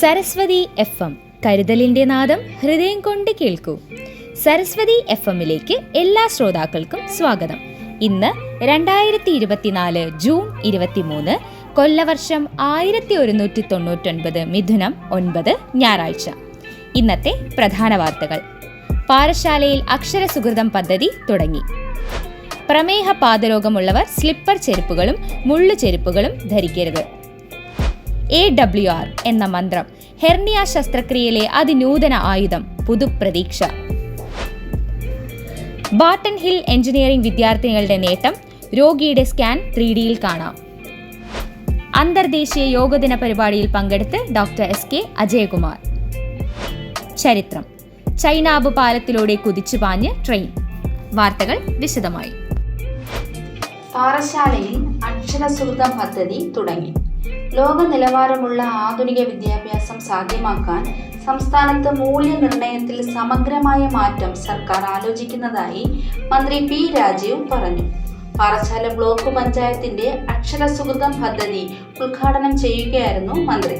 Saraswati F M. കരുതലിന്റെ നാദം ഹൃദയം കൊണ്ട് കേൾക്കൂ. സരസ്വതി എഫ് എമ്മിലേക്ക് എല്ലാ ശ്രോതാക്കൾക്കും സ്വാഗതം. ഇന്ന് രണ്ടായിരത്തി ഇരുപത്തിനാല് ജൂൺ ഇരുപത്തിമൂന്ന് കൊല്ലവർഷം ആയിരത്തി ഒരുന്നൂറ്റി തൊണ്ണൂറ്റൊൻപത് മിഥുനം ഒൻപത് ഞായറാഴ്ച. ഇന്നത്തെ പ്രധാന വാർത്തകൾ. പാഠശാലയിൽ അക്ഷരസുഹൃതം പദ്ധതി തുടങ്ങി. പ്രമേഹ പാദരോഗമുള്ളവർ സ്ലിപ്പർ ചെരുപ്പുകളും മുള്ളു ചെരുപ്പുകളും ധരിക്കരുത്. എ ഡബ്ല്യു ആർ എന്ന മന്ത്രം ഹെർണിയ ശസ്ത്രക്രിയയിലെ അതിനൂതന ആയുധം പുതുപ്രതീക്ഷ. ബാട്ടൺ ഹിൽ എഞ്ചിനീയറിംഗ് വിദ്യാർത്ഥിനികളുടെ നേട്ടം രോഗിയുടെ സ്കാൻ ത്രീ ഡിയിൽ കാണാം. അന്തർദേശീയ യോഗദിന പരിപാടിയിൽ പങ്കെടുത്ത് ഡോക്ടർ എസ് കെ അജയകുമാർ. ചരിത്രം. ചൈനാബ് പാലത്തിലൂടെ കുതിച്ചു പാഞ്ഞ് ട്രെയിൻ. വാർത്തകൾ വിശദമായി. പാറശാലയിൽ അക്ഷരസുഹൃതം പദ്ധതി തുടങ്ങി. ലോക നിലവാരമുള്ള ആധുനിക വിദ്യാഭ്യാസം സാധ്യമാക്കാൻ സംസ്ഥാനത്ത് മൂല്യനിർണയത്തിൽ സമഗ്രമായ മാറ്റം സർക്കാർ ആലോചിക്കുന്നതായി മന്ത്രി പി രാജീവ് പറഞ്ഞു. പാറശാല ബ്ലോക്ക് പഞ്ചായത്തിന്റെ അക്ഷരസുഹൃതം പദ്ധതി ഉദ്ഘാടനം ചെയ്യുകയായിരുന്നു മന്ത്രി.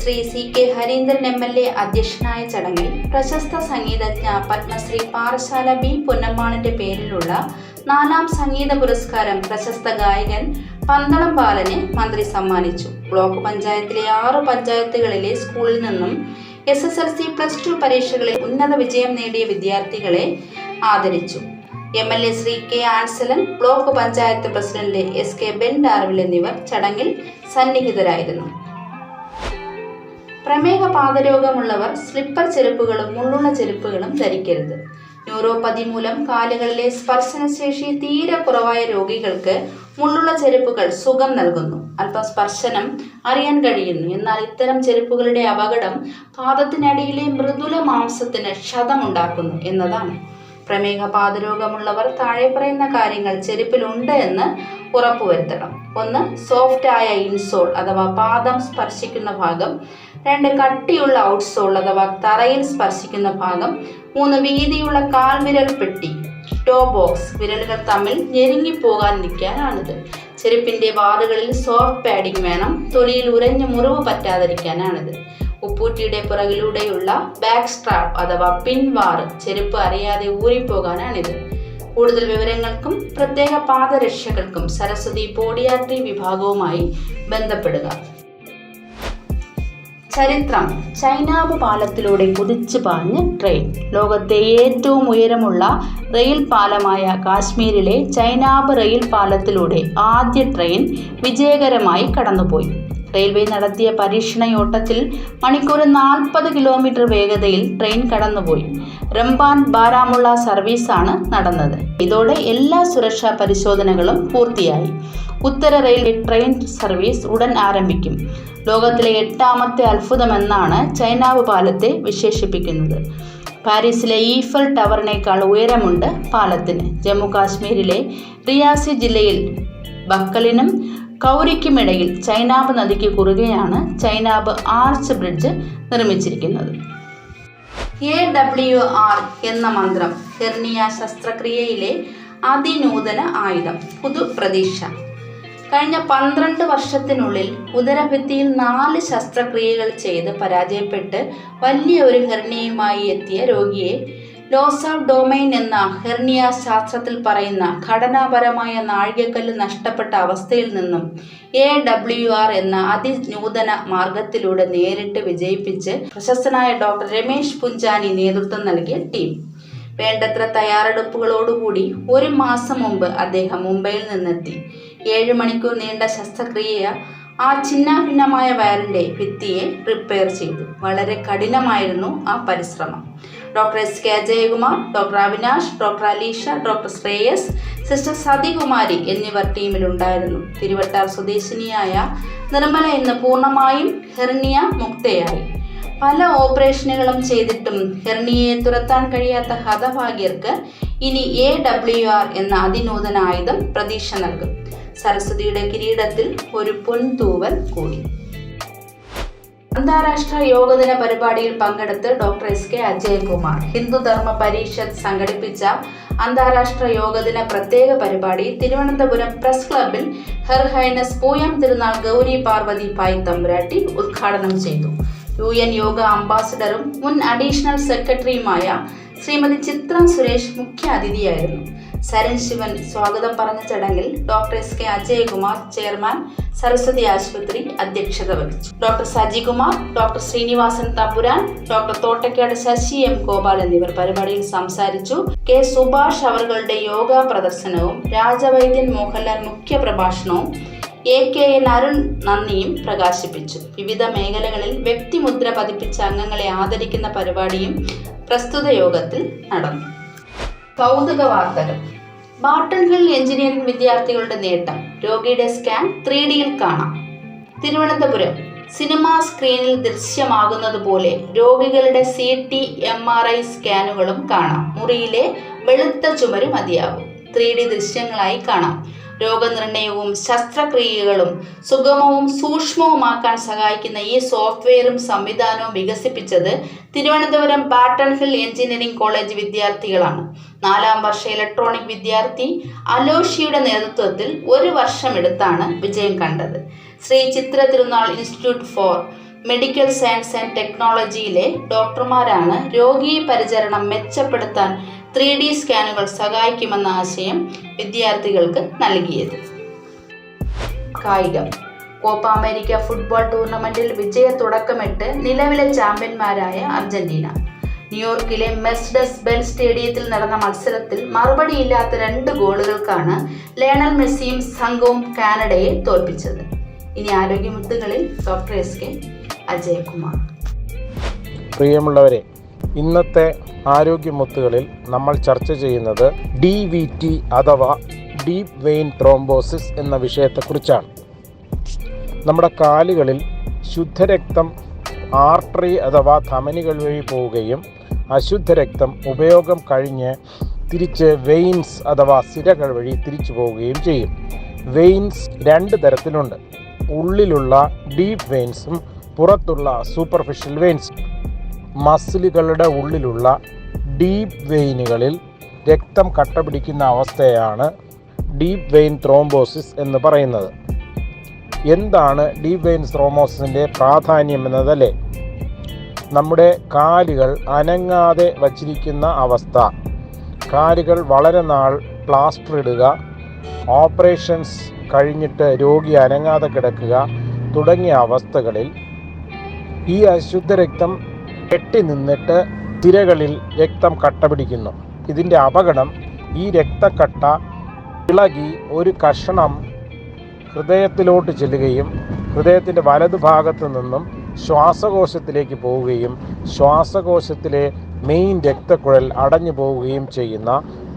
Shri C K Harindran M L A അധ്യക്ഷനായ ചടങ്ങിൽ പ്രശസ്ത സംഗീതജ്ഞ പത്മശ്രീ പാറശാല ബി പൊന്നമ്മാണിന്റെ പേരിലുള്ള നാലാം സംഗീത പുരസ്കാരം പ്രശസ്ത ഗായകൻ പന്തളം ബാലന് മന്ത്രി സമ്മാനിച്ചു. ബ്ലോക്ക് പഞ്ചായത്തിലെ ആറ് പഞ്ചായത്തുകളിലെ സ്കൂളിൽ നിന്നും S S L C plus two പരീക്ഷകളിൽ ഉന്നത വിജയം നേടിയ വിദ്യാർത്ഥികളെ ആദരിച്ചു. M L A Shri K Ansalan block panchayat president S K Ben Darwin എന്നിവർ ചടങ്ങിൽ സന്നിഹിതരായിരുന്നു. പ്രമേഹ പാതരോഗമുള്ളവർ സ്ലിപ്പർ ചെരുപ്പുകളും മുള്ളുള്ള ചെരുപ്പുകളും ധരിക്കരുത്. ന്യൂറോപ്പതി മൂലം കാലുകളിലെ സ്പർശനശേഷി തീരെ കുറവായ രോഗികൾക്ക് മുള്ളുള്ള ചെരുപ്പുകൾ സുഖം നൽകുന്നു. അല്പം സ്പർശനം അറിയാൻ കഴിയുന്നു. എന്നാൽ ഇത്തരം ചെരുപ്പുകളുടെ അപകടം പാദത്തിനടിയിലെ മൃദുല മാംസത്തിന് ക്ഷതമുണ്ടാക്കുന്നു എന്നതാണ്. പ്രമേഹ പാദരോഗമുള്ളവർ താഴെ പറയുന്ന കാര്യങ്ങൾ ചെരുപ്പിലുണ്ട് എന്ന് ഉറപ്പുവരുത്തണം. ഒന്ന് സോഫ്റ്റ് ആയ ഇൻസോൾ അഥവാ പാദം സ്പർശിക്കുന്ന ഭാഗം രണ്ട് കട്ടിയുള്ള ഔട്ട്സോൾ അഥവാ തറയിൽ സ്പർശിക്കുന്ന ഭാഗം മൂന്ന് വീതിയുള്ള കാൽവിരൽ പെട്ടി ടോ ബോക്സ് വിരലുകൾ തമ്മിൽ ഞെരുങ്ങിപ്പോകാതിരിക്കാനാണിത് ചെരുപ്പിന്റെ വാറുകളിൽ സോഫ്റ്റ് പാഡിംഗ് വേണം തൊലിയിൽ ഉരഞ്ഞു മുറിവ് പറ്റാതിരിക്കാനാണിത്. ഉപ്പൂറ്റിയുടെ പുറകിലൂടെയുള്ള ബാക്ക് സ്ട്രാപ്പ് അഥവാ പിൻവാറ് ചെരുപ്പ് അറിയാതെ ഊരിപ്പോകാനാണിത്. കൂടുതൽ വിവരങ്ങൾക്കും പ്രത്യേക പാദരക്ഷകൾക്കും സരസ്വതി പോഡിയാട്രി വിഭാഗവുമായി ബന്ധപ്പെടുക. ചരിത്രം ചൈനാബ് പാലത്തിലൂടെ കുതിച്ചു പാഞ്ഞ് ട്രെയിൻ. ലോകത്തെ ഏറ്റവും ഉയരമുള്ള റെയിൽ പാലമായ കാശ്മീരിലെ ചൈനാബ് റെയിൽ പാലത്തിലൂടെ ആദ്യ ട്രെയിൻ വിജയകരമായി കടന്നുപോയി. റെയിൽവേ നടത്തിയ പരീക്ഷണയോട്ടത്തിൽ മണിക്കൂറിൽ നാൽപ്പത് കിലോമീറ്റർ വേഗതയിൽ ട്രെയിൻ കടന്നുപോയി. റംബാൻ ബാരാമുള്ള സർവീസാണ് നടന്നത്. ഇതോടെ എല്ലാ സുരക്ഷാ പരിശോധനകളും പൂർത്തിയായി. ഉത്തര റെയിൽവേ ട്രെയിൻ സർവീസ് ഉടൻ ആരംഭിക്കും. ലോകത്തിലെ എട്ടാമത്തെ അത്ഭുതമെന്നാണ് ചൈനാവ് പാലത്തെ വിശേഷിപ്പിക്കുന്നത്. പാരീസിലെ ഈഫൽ ടവറിനേക്കാൾ ഉയരമുണ്ട് പാലത്തിന്. ജമ്മു കാശ്മീരിലെ റിയാസി ജില്ലയിൽ ബക്കലിനും കൗരിക്കുമിടയിൽ ചൈനാബ് നദിക്ക് കുറുകെയാണ് ചൈനാബ് ആർച്ച് ബ്രിഡ്ജ് നിർമ്മിച്ചിരിക്കുന്നത്. എ ഡബ്ല്യു ആർ എന്ന മന്ത്രം ഹെർണിയ ശസ്ത്രക്രിയയിലെ അതിനൂതന ആയുധം പുതു പ്രതീക്ഷ കഴിഞ്ഞ പന്ത്രണ്ട് വർഷത്തിനുള്ളിൽ ഉദരഭിത്തിയിൽ നാല് ശസ്ത്രക്രിയകൾ ചെയ്ത് പരാജയപ്പെട്ട് വലിയ ഒരു ഹെർണിയയുമായി എത്തിയ രോഗിയെ ലോസ് ഓഫ് ഡൊമൈൻ എന്ന ഹെർണിയ ശാസ്ത്രത്തിൽ പറയുന്ന ഘടനാപരമായ നാഴികക്കല്ല് നഷ്ടപ്പെട്ട അവസ്ഥയിൽ നിന്നും എ ഡബ്ല്യു ആർ എന്ന അതിനൂതന മാർഗത്തിലൂടെ നേരിട്ട് വിജയിപ്പിച്ച് പ്രശസ്തനായ ഡോക്ടർ രമേശ് പുഞ്ചാനി നേതൃത്വം നൽകിയ ടീം. വേണ്ടത്ര തയ്യാറെടുപ്പുകളോടുകൂടി ഒരു മാസം മുമ്പ് അദ്ദേഹം മുംബൈയിൽ നിന്നെത്തി. ഏഴ് മണിക്കൂർ നീണ്ട ശസ്ത്രക്രിയ ആ ചിന്നാഭിന്നമായ വയറിന്റെ ഭിത്തിയെ റിപ്പയർ ചെയ്തു. വളരെ കഠിനമായിരുന്നു ആ പരിശ്രമം. Doctor S K Ajayakumar doctor Avinash doctor Aleesha doctor Shreyas sister Sathikumari എന്നിവർ ടീമിലുണ്ടായിരുന്നു. തിരുവട്ടാർ സ്വദേശിനിയായ നിർമ്മല ഇന്ന് പൂർണമായും ഹെർണിയ മുക്തയായി. പല ഓപ്പറേഷനുകളും ചെയ്തിട്ടും ഹെർണിയയെ തുരത്താൻ കഴിയാത്ത ഹതഭാഗ്യർക്ക് ഇനി എ ഡബ്ല്യു ആർ എന്ന അതിനൂതന ആയുധം പ്രതീക്ഷ നൽകും. സരസ്വതിയുടെ കിരീടത്തിൽ ഒരു പൊൻതൂവൽ കൂടി. അന്താരാഷ്ട്ര യോഗദിന പരിപാടിയിൽ പങ്കെടുത്ത് doctor S K Ajayakumar. Hindu Dharma Parishad സംഘടിപ്പിച്ച അന്താരാഷ്ട്ര യോഗദിന പ്രത്യേക പരിപാടി തിരുവനന്തപുരം പ്രസ് ക്ലബിൽ ഹെർ ഹൈനസ് പൂയം തിരുനാൾ ഗൗരി പാർവതി പായ് തമ്പുരാട്ടി ഉദ്ഘാടനം ചെയ്തു. യു എൻ യോഗ അംബാസിഡറും മുൻ അഡീഷണൽ സെക്രട്ടറിയുമായ ശ്രീമതി ചിത്ര സുരേഷ് മുഖ്യ അതിഥിയായിരുന്നു ശരൺ ശിവൻ സ്വാഗതം പറഞ്ഞ ചടങ്ങിൽ doctor S K Ajayakumar chairman Saraswathi ആശുപത്രി അധ്യക്ഷത വഹിച്ചു. Doctor Sajikumar doctor Srinivasan Thampuran doctor Thottakkad Sasi M Gopal എന്നിവർ പരിപാടിയിൽ സംസാരിച്ചു. കെ സുഭാഷ് അവറുകളുടെ യോഗ പ്രദർശനവും രാജവൈദ്യൻ മോഹൻലാൽ മുഖ്യ പ്രഭാഷണവും എ കെ എൻ അരുൺ നന്ദിയും പ്രകാശിപ്പിച്ചു. വിവിധ മേഖലകളിൽ വ്യക്തിമുദ്ര പതിപ്പിച്ച അംഗങ്ങളെ ആദരിക്കുന്ന പരിപാടിയും പ്രസ്തുത യോഗത്തിൽ നടന്നു. കൗതുക വാർത്തകൾ ബാട്ടൺ ഹിൽ എഞ്ചിനീയറിംഗ് വിദ്യാർത്ഥികളുടെ നേട്ടം. രോഗിയുടെ സ്കാൻ ത്രീ ഡിയിൽ കാണാം. തിരുവനന്തപുരം. സിനിമാ സ്ക്രീനിൽ ദൃശ്യമാകുന്നത് പോലെ രോഗികളുടെ C T M R I സ്കാനുകളും കാണാം. മുറിയിലെ വെളുത്ത ചുമര് മതിയാകും. ത്രീ ഡി ദൃശ്യങ്ങളായി കാണാം. രോഗനിർണയവും ശസ്ത്രക്രിയകളും സുഗമവും സൂക്ഷ്മവുമാക്കാൻ സഹായിക്കുന്ന ഈ സോഫ്റ്റ്വെയറും സംവിധാനവും വികസിപ്പിച്ചത് Thiruvananthapuram Barton Hill engineering college വിദ്യാർത്ഥികളാണ്. നാലാം വർഷ ഇലക്ട്രോണിക് വിദ്യാർത്ഥി അലോഷിയുടെ നേതൃത്വത്തിൽ ഒരു വർഷമെടുത്താണ് വിജയം കണ്ടത്. Sree Chitra Thirunal institute for medical science and ടെക്നോളജിയിലെ ഡോക്ടർമാരാണ് രോഗീ പരിചരണം മെച്ചപ്പെടുത്താൻ ത്രീ ഡി സ്കാനുകൾ സഹായിക്കുമെന്ന ആശയം വിദ്യാർത്ഥികൾക്ക് നൽകിയത്. കായികം. കോപ്പ അമേരിക്ക ഫുട്ബോൾ ടൂർണമെന്റിൽ വിജയ തുടക്കമിട്ട് നിലവിലെ ചാമ്പ്യന്മാരായ അർജന്റീന. ന്യൂയോർക്കിലെ മെസ്ഡസ് ബെൻ സ്റ്റേഡിയത്തിൽ നടന്ന മത്സരത്തിൽ മറുപടിയില്ലാത്ത രണ്ട് ഗോളുകൾക്കാണ് ലയണൽ മെസ്സിയും സംഘവും കാനഡയെ തോൽപ്പിച്ചത്. ഇനി ആരോഗ്യമുത്തുകളിൽ ഡോക്ടർ എസ് കെ അജയകുമാർ. പ്രിയമുള്ളവരെ ഇന്നത്തെ ആരോഗ്യമുത്തുകളിൽ നമ്മൾ ചർച്ച ചെയ്യുന്നത് ഡി വി ടി അഥവാ ഡീപ് വെയിൻ ത്രോംബോസിസ് എന്ന വിഷയത്തെക്കുറിച്ചാണ്. നമ്മുടെ കാലുകളിൽ ശുദ്ധരക്തം ആർട്ടറി അഥവാ ധമനികൾ വഴി പോവുകയും അശുദ്ധരക്തം ഉപയോഗം കഴിഞ്ഞ് തിരിച്ച് വെയിൻസ് അഥവാ സിരകൾ വഴി തിരിച്ചു പോവുകയും ചെയ്യും. വെയിൻസ് രണ്ട് തരത്തിലുണ്ട്. ഉള്ളിലുള്ള ഡീപ്പ് വെയിൻസും പുറത്തുള്ള സൂപ്പർഫിഷ്യൽ വെയിൻസും മസിലുകളുടെ ഉള്ളിലുള്ള ഡീപ്പ് വെയിനുകളിൽ രക്തം കട്ട പിടിക്കുന്ന അവസ്ഥയാണ് ഡീപ്പ് വെയിൻ ത്രോംബോസിസ് എന്ന് പറയുന്നത്. എന്താണ് ഡീപ്പ് വെയിൻ ത്രോംബോസിന്റെ പ്രാധാന്യം എന്നതല്ലേ? നമ്മുടെ കാലുകൾ അനങ്ങാതെ വച്ചിരിക്കുന്ന അവസ്ഥ. കാലുകൾ വളരെ നാൾ പ്ലാസ്റ്റർ ഇടുക ഓപ്പറേഷൻസ് കഴിഞ്ഞിട്ട് രോഗി അനങ്ങാതെ കിടക്കുക തുടങ്ങിയ അവസ്ഥകളിൽ ഈ അശുദ്ധ രക്തം കെട്ടി നിന്നിട്ട് തിരകളിൽ രക്തം കട്ട പിടിക്കുന്നു ഇതിന്റെ അപകടം ഈ രക്തക്കട്ട ഇളകി ഒരു കഷണം ഹൃദയത്തിലോട്ട് ചെല്ലുകയും ഹൃദയത്തിന്റെ വലതുഭാഗത്തു നിന്നും ശ്വാസകോശത്തിലേക്ക് പോവുകയും ശ്വാസകോശത്തിലെ മെയിൻ രക്തക്കുഴൽ അടഞ്ഞു പോവുകയും ചെയ്യുന്ന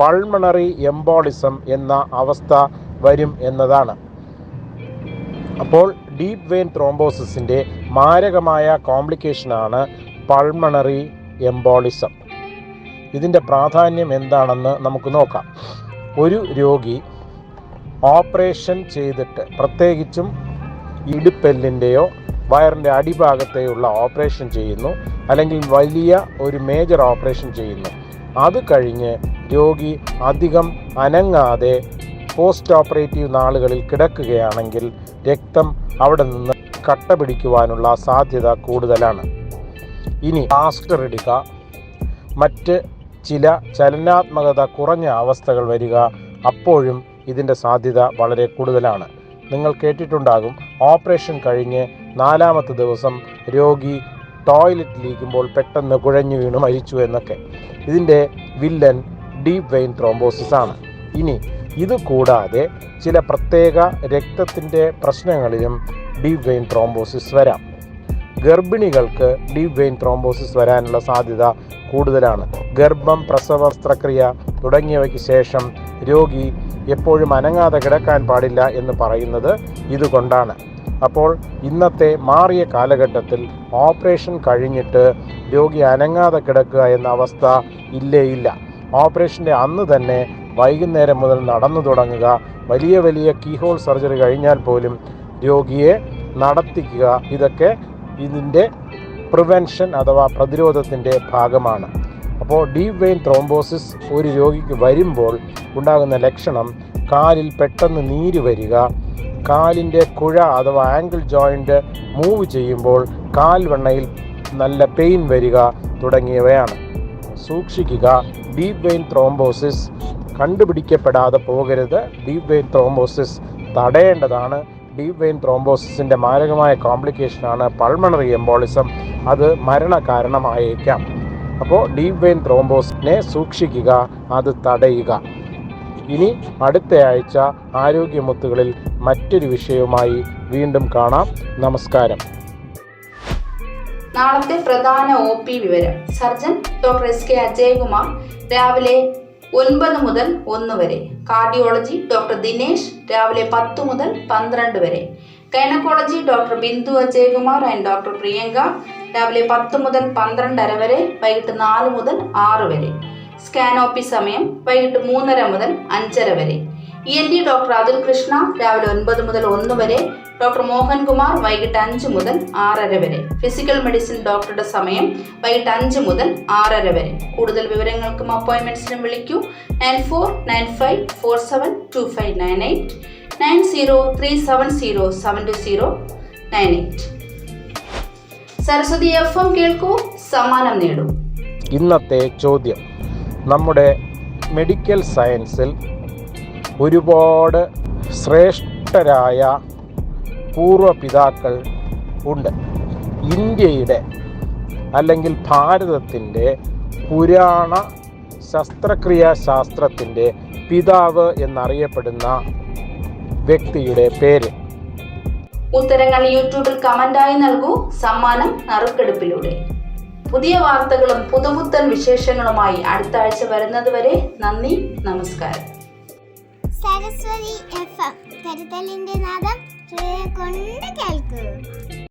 പൾമണറി എംബോളിസം എന്ന അവസ്ഥ വരും എന്നതാണ്. അപ്പോൾ ഡീപ് വെയിൻ ത്രോംബോസിസിന്റെ മാരകമായ കോംപ്ലിക്കേഷനാണ് പൾമണറി എംബോളിസം ഇതിന്റെ പ്രാധാന്യം എന്താണെന്ന് നമുക്ക് നോക്കാം. ഒരു രോഗി ഓപ്പറേഷൻ ചെയ്തിട്ട് പ്രത്യേകിച്ചും ഇടുപ്പെല്ലിന്റെയോ വയറിന്റെ അടിഭാഗത്തെയുള്ള ഓപ്പറേഷൻ ചെയ്യുന്നു അല്ലെങ്കിൽ വലിയ ഒരു മേജർ ഓപ്പറേഷൻ ചെയ്യുന്നു. അത് കഴിഞ്ഞ് രോഗി അധികം അനങ്ങാതെ പോസ്റ്റ് ഓപ്പറേറ്റീവ് നാളുകളിൽ കിടക്കുകയാണെങ്കിൽ രക്തം അവിടെ നിന്ന് കട്ട പിടിക്കുവാനുള്ള സാധ്യത കൂടുതലാണ്. ഇനി പ്ലാസ്റ്റർ ഇടുക മറ്റ് ചില ചലനാത്മകത കുറഞ്ഞ അവസ്ഥകൾ വരിക അപ്പോഴും ഇതിന്റെ സാധ്യത വളരെ കൂടുതലാണ്. നിങ്ങൾ കേട്ടിട്ടുണ്ടാകും ഓപ്പറേഷൻ കഴിഞ്ഞ് നാലാമത്തെ ദിവസം രോഗി ടോയ്ലറ്റ് ലീക്കുമ്പോൾ പെട്ടെന്ന് കുഴഞ്ഞു വീണ് മരിച്ചു എന്നൊക്കെ. ഇതിന്റെ വില്ലൻ ഡീപ് വെയിൻ ത്രോംബോസിസ് ആണ്. ഇനി ഇത് കൂടാതെ ചില പ്രത്യേക രക്തത്തിന്റെ പ്രശ്നങ്ങളിലും ഡീപ് വെയിൻ ത്രോംബോസിസ് വരാം. ഗർഭിണികൾക്ക് ഡീപ് വെയിൻ ത്രോംബോസിസ് വരാനുള്ള സാധ്യത കൂടുതലാണ്. ഗർഭം പ്രസവ ശസ്ത്രക്രിയ തുടങ്ങിയവയ്ക്ക് ശേഷം രോഗി എപ്പോഴും അനങ്ങാതെ കിടക്കാൻ പാടില്ല എന്ന് പറയുന്നത് ഇതുകൊണ്ടാണ്. അപ്പോൾ ഇന്നത്തെ മാറിയ കാലഘട്ടത്തിൽ ഓപ്പറേഷൻ കഴിഞ്ഞിട്ട് രോഗി അനങ്ങാതെ കിടക്കുക എന്ന അവസ്ഥ ഇല്ലേ ഇല്ല ഓപ്പറേഷന്റെ അന്ന് തന്നെ വൈകുന്നേരം മുതൽ നടന്നു തുടങ്ങുക. വലിയ വലിയ കീഹോൾ സർജറി കഴിഞ്ഞാൽ പോലും രോഗിയെ നടത്തിക്കുക. ഇതൊക്കെ ഇതിന്റെ പ്രിവെൻഷൻ അഥവാ പ്രതിരോധത്തിന്റെ ഭാഗമാണ്. അപ്പോൾ ഡീപ് വെയിൻ ത്രോംബോസിസ് ഒരു രോഗിക്ക് വരുമ്പോൾ ഉണ്ടാകുന്ന ലക്ഷണം കാലിൽ പെട്ടെന്ന് നീര് വരിക കാലിന്റെ കുഴ അഥവാ ആംഗിൾ ജോയിന്റ് മൂവ് ചെയ്യുമ്പോൾ കാൽവെണ്ണയിൽ നല്ല പെയിൻ വരിക തുടങ്ങിയവയാണ്. സൂക്ഷിക്കുക ഡീപ് വെയിൻ ത്രോംബോസിസ് കണ്ടുപിടിക്കപ്പെടാതെ പോകരുത്. ഡീപ് വെയിൻ ത്രോംബോസിസ് തടയേണ്ടതാണ്. ഡീപ് വെയിൻ ത്രോംബോസിസിന്റെ മാരകമായ കോംപ്ലിക്കേഷനാണ് പൾമണറി എംബോളിസം. അത് മരണ കാരണമായേക്കാം അപ്പോൾ ഡീപ് വെയിൻ ത്രോംബോസിനെ സൂക്ഷിക്കുക അത് തടയുക. ഇനി അടുത്ത ആഴ്ച ആരോഗ്യമുത്തുകളിൽ മറ്റൊരു വിഷയവുമായി വീണ്ടും കാണാം. നമസ്കാരം. നാളത്തെ പ്രധാന ഒ പി വിവരം. Surgeon doctor S K Ajayakumar രാവിലെ ഒൻപത് മുതൽ ഒന്ന് വരെ. കാർഡിയോളജി ഡോക്ടർ ദിനേശ് രാവിലെ പത്ത് മുതൽ പന്ത്രണ്ട് വരെ. Gynaecology doctor Bindu Ajayakumar and doctor Priyanka രാവിലെ പത്ത് മുതൽ പന്ത്രണ്ടര വരെ വൈകിട്ട് നാല് മുതൽ ആറ് വരെ. സ്കാൻ ഓഫീസ് സമയം വൈകിട്ട് മൂന്നര മുതൽ അഞ്ചര വരെ. E N T doctor Athul Krishna രാവിലെ ഒൻപത് മുതൽ ഒന്ന് വരെ ഡോക്ടർ മോഹൻകുമാർ വൈകിട്ട് അഞ്ച് മുതൽ ആറര വരെ. ഫിസിക്കൽ മെഡിസിൻ ഡോക്ടറുടെ സമയം വൈകിട്ട് അഞ്ച് മുതൽ ആറര വരെ. കൂടുതൽ വിവരങ്ങൾക്കും അപ്പോയിൻമെന്റ്സിനും വിളിക്കൂ. Nine four nine five four seven two five nine eight nine zero three seven zero seven two zero nine eight Saraswathi F M കേൾക്കൂ. സമ്മാനം നേടൂ. ഇന്നത്തെ ചോദ്യം. നമ്മുടെ മെഡിക്കൽ സയൻസിൽ ഒരുപാട് ശ്രേഷ്ഠരായ പൂർവപിതാക്കൾ ഉണ്ട്. ഇന്ത്യയുടെ അല്ലെങ്കിൽ ഭാരതത്തിന്റെ പുരാണ ശസ്ത്രക്രിയാ ശാസ്ത്രത്തിന്റെ പിതാവ് എന്നറിയപ്പെടുന്ന വ്യക്തിയുടെ പേര്. ഉത്തരങ്ങൾ യൂട്യൂബിൽ കമന്റായി നൽകൂ. സമ്മാനം നറുക്കെടുപ്പിലൂടെ പുതിയ വാർത്തകളും പുതുപുത്തൻ വിശേഷങ്ങളുമായി അടുത്ത ആഴ്ച വരുന്നതുവരെ നന്ദി നമസ്കാരം. സരസ്വതി എഫ് എം കരുതലിന്റെ നാദം കൊണ്ട് കേൾക്കൂ.